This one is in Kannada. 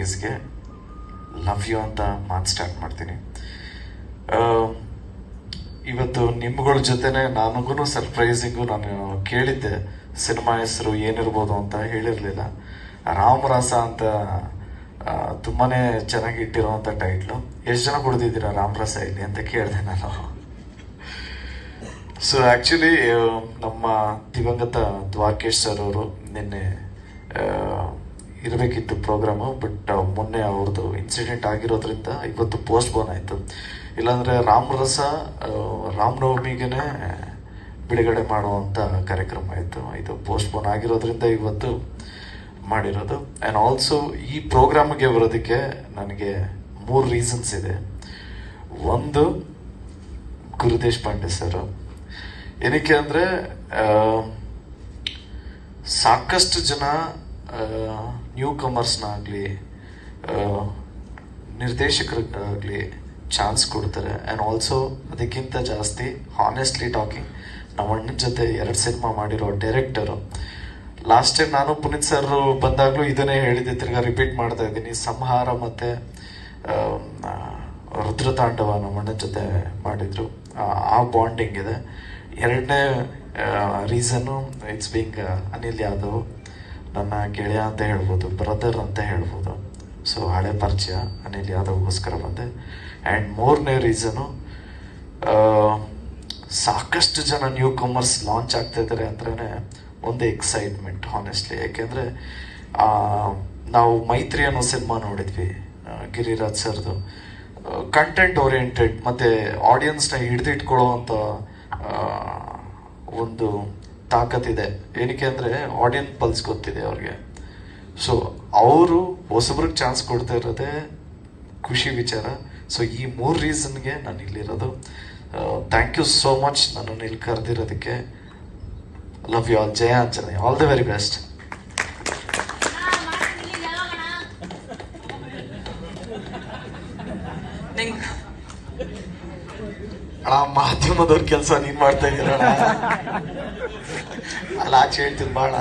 ಮೂವೀಸ್ಗೆ ಲವ್ ಯು ಅಂತ ಮಾತು ಸ್ಟಾರ್ಟ್ ಮಾಡ್ತೀನಿ. ಇವತ್ತು ನಿಮ್ಗಳ ಜೊತೆನೆ ನನಗೂ ಸರ್ಪ್ರೈಸಿಂಗು ನಾನು ಕೇಳಿದ್ದೆ ಸಿನಿಮಾ ಹೆಸರು ಏನಿರ್ಬೋದು ಅಂತ ಹೇಳಿರಲಿಲ್ಲ. ರಾಮರಸ ಅಂತ ತುಂಬಾ ಚೆನ್ನಾಗಿ ಇಟ್ಟಿರೋವಂಥ ಟೈಟ್ಲು ಎಷ್ಟು ಜನ ಕುಡ್ದಿದ್ದೀರಾ ರಾಮರಸ ಇಲ್ಲಿ ಅಂತ ಕೇಳಿದೆ ನಾನು. ಸೊ ಆ್ಯಕ್ಚುಲಿ ನಮ್ಮ ದಿವಂಗತ ದ್ವಾರಕೇಶ್ ಸರ್ ಅವರು ನಿನ್ನೆ ಇರಬೇಕಿತ್ತು ಪ್ರೋಗ್ರಾಮು ಬಟ್ ಮೊನ್ನೆ ಅವ್ರದ್ದು ಇನ್ಸಿಡೆಂಟ್ ಆಗಿರೋದ್ರಿಂದ ಇವತ್ತು ಪೋಸ್ಟ್ ಬೋನ್ ಆಯಿತು. ಇಲ್ಲಾಂದರೆ ರಾಮರಸ ರಾಮನವಮಿಗೆ ಬಿಡುಗಡೆ ಮಾಡುವಂಥ ಕಾರ್ಯಕ್ರಮ ಆಯಿತು. ಇದು ಪೋಸ್ಟ್ ಬೋನ್ ಆಗಿರೋದ್ರಿಂದ ಇವತ್ತು ಮಾಡಿರೋದು. ಆ್ಯಂಡ್ ಆಲ್ಸೋ ಈ ಪ್ರೋಗ್ರಾಮ್ಗೆ ಬರೋದಕ್ಕೆ ನನಗೆ ಮೂರು ರೀಸನ್ಸ್ ಇದೆ. ಒಂದು, ಗುರುದೇಶ್ ಪಾಂಡೆ ಸರ್ ಏನಕ್ಕೆ ಅಂದರೆ ಸಾಕಷ್ಟು ಜನ ನ್ಯೂ ಕಮರ್ಸ್ನಾಗಲಿ ನಿರ್ದೇಶಕರಿಗಾಗಲಿ ಚಾನ್ಸ್ ಕೊಡ್ತಾರೆ. ಆ್ಯಂಡ್ ಆಲ್ಸೋ ಅದಕ್ಕಿಂತ ಜಾಸ್ತಿ ಹಾನೆಸ್ಟ್ಲಿ ಟಾಕಿಂಗ್ ನಮ್ಮ ಅಣ್ಣನ ಜೊತೆ ಎರಡು ಸಿನಿಮಾ ಮಾಡಿರೋ ಡೈರೆಕ್ಟರು ಲಾಸ್ಟ್ ಟೈಮ್ ನಾನು ಪುನೀತ್ ಸರ್ ಬಂದಾಗಲೂ ಇದನ್ನೇ ಹೇಳಿದ್ದೆ, ತಿರ್ಗಾ ರಿಪೀಟ್ ಮಾಡ್ತಾ ಇದ್ದೀನಿ. ಸಂಹಾರ ಮತ್ತು ರುದ್ರತಾಂಡವ ನಮ್ಮ ಅಣ್ಣನ ಜೊತೆ ಮಾಡಿದರು. ಆ- ಆ ಬಾಂಡಿಂಗ್ ಇದೆ. ಎರಡನೇ reason it's being Anil Yadav. ನನ್ನ ಗೆಳೆಯ ಅಂತ ಹೇಳ್ಬೋದು ಬ್ರದರ್ ಅಂತ ಹೇಳ್ಬೋದು. ಸೊ ಹಳೆ ಪರಿಚಯ ಅನಿಲ್ ಯಾದವ್ಗೋಸ್ಕರ ಬಂದೆ. ಆ್ಯಂಡ್ ಮೂರನೇ ರೀಸನು ಸಾಕಷ್ಟು ಜನ ನ್ಯೂ ಕಾಮರ್ಸ್ ಲಾಂಚ್ ಆಗ್ತಾ ಇದ್ದಾರೆ ಅಂದ್ರೆ ಒಂದು ಎಕ್ಸೈಟ್ಮೆಂಟ್ ಹಾನೆಸ್ಟ್ಲಿ ಯಾಕೆಂದರೆ ನಾವು ಮೈತ್ರಿ ಅನ್ನೋ ಸಿನಿಮಾ ನೋಡಿದ್ವಿ ಗಿರಿರಾಜ್ ಸರ್ದು. ಕಂಟೆಂಟ್ ಓರಿಯೆಂಟೆಡ್ ಮತ್ತು ಆಡಿಯನ್ಸ್ನ ಹಿಡಿದಿಟ್ಕೊಳ್ಳೋವಂಥ ಒಂದು ತಾಕತ್ತಿದೆ. ಏನಕ್ಕೆ ಅಂದರೆ ಆಡಿಯನ್ಸ್ ಪಲ್ಸ್ ಗೊತ್ತಿದೆ ಅವ್ರಿಗೆ. ಸೊ ಅವರು ಹೊಸಬ್ರಿಗೆ ಚಾನ್ಸ್ ಕೊಡ್ತಾ ಇರೋದೇ ಖುಷಿ ವಿಚಾರ. ಸೊ ಈ ಮೂರು ರೀಸನ್ಗೆ ನಾನು ಇಲ್ಲಿರೋದು. ಥ್ಯಾಂಕ್ ಯು ಸೋ ಮಚ್ ನನ್ನನ್ನು ಇಲ್ಲಿ ಕರೆದಿರೋದಕ್ಕೆ. ಲವ್ ಯು ಆಲ್ ಜಯ ಅಂಜನೆ ಆಲ್ ದ ವೆರಿ ಬೆಸ್ಟ್ ನಿಂಗ್ ಅಣ್ಣ ಮಾಧ್ಯಮದವ್ರ ಕೆಲಸ ನೀನ್ ಮಾಡ್ತಾ ಇದೀರ ಅಲ್ಲ ಆಚೆ ಹೇಳ್ತೀನಿ ಬಾಣ